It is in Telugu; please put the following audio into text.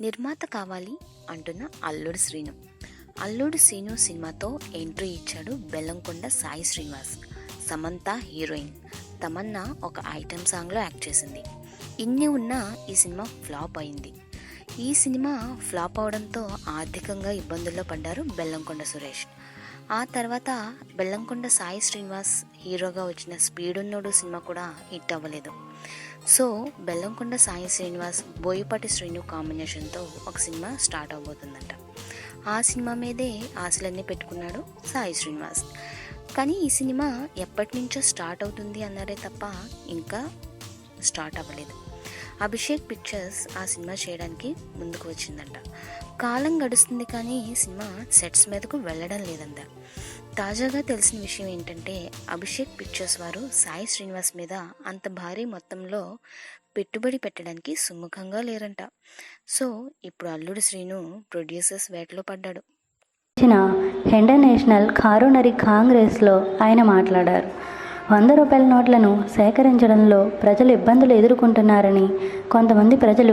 నిర్మాత కావాలి అంటున్న అల్లుడు శ్రీను. అల్లుడు శ్రీను సినిమాతో ఎంట్రీ ఇచ్చాడు బెల్లంకొండ సాయి శ్రీనివాస్. సమంత హీరోయిన్. తమన్నా ఒక ఐటెం సాంగ్లో యాక్ట్ చేసింది. ఇన్ని ఉన్నా ఈ సినిమా ఫ్లాప్ అయింది. ఈ సినిమా ఫ్లాప్ అవడంతో ఆర్థికంగా ఇబ్బందుల్లో పడ్డారు బెల్లంకొండ సురేష్. ఆ తర్వాత బెల్లంకొండ సాయి శ్రీనివాస్ హీరోగా వచ్చిన స్పీడున్నోడు సినిమా కూడా హిట్ అవ్వలేదు. సో బెల్లంకొండ సాయి శ్రీనివాస్ బోయపాటి శ్రీను కాంబినేషన్తో ఒక సినిమా స్టార్ట్ అవబోతుందంట ఆ సినిమా మీదే ఆశలన్నీ పెట్టుకున్నాడు సాయి శ్రీనివాస్. కానీ ఈ సినిమా ఎప్పటి నుంచో స్టార్ట్ అవుతుంది అన్నారే తప్ప ఇంకా స్టార్ట్ అవ్వలేదు. అభిషేక్ పిక్చర్స్ ఆ సినిమా చేయడానికి ముందుకు వచ్చిందంట. కాలం గడుస్తుంది కానీ ఈ సినిమా సెట్స్ మీదకు వెళ్ళడం లేదంట. తాజాగా తెలిసిన విషయం ఏంటంటే అభిషేక్ పిక్చర్స్ వారు సాయి శ్రీనివాస్ మీద అంత భారీ మొత్తంలో పెట్టుబడి పెట్టడానికి సుముఖంగా లేరంట. సో ఇప్పుడు అల్లుడు శ్రీను ప్రొడ్యూసర్స్ వేటలో పడ్డాడు. హెండర్ నేషనల్ కారోనరీ కాంగ్రెస్లో ఆయన మాట్లాడారు. వంద రూపాయల నోట్లను సేకరించడంలో ప్రజలు ఇబ్బందులు ఎదుర్కొంటున్నారని కొంతమంది ప్రజలు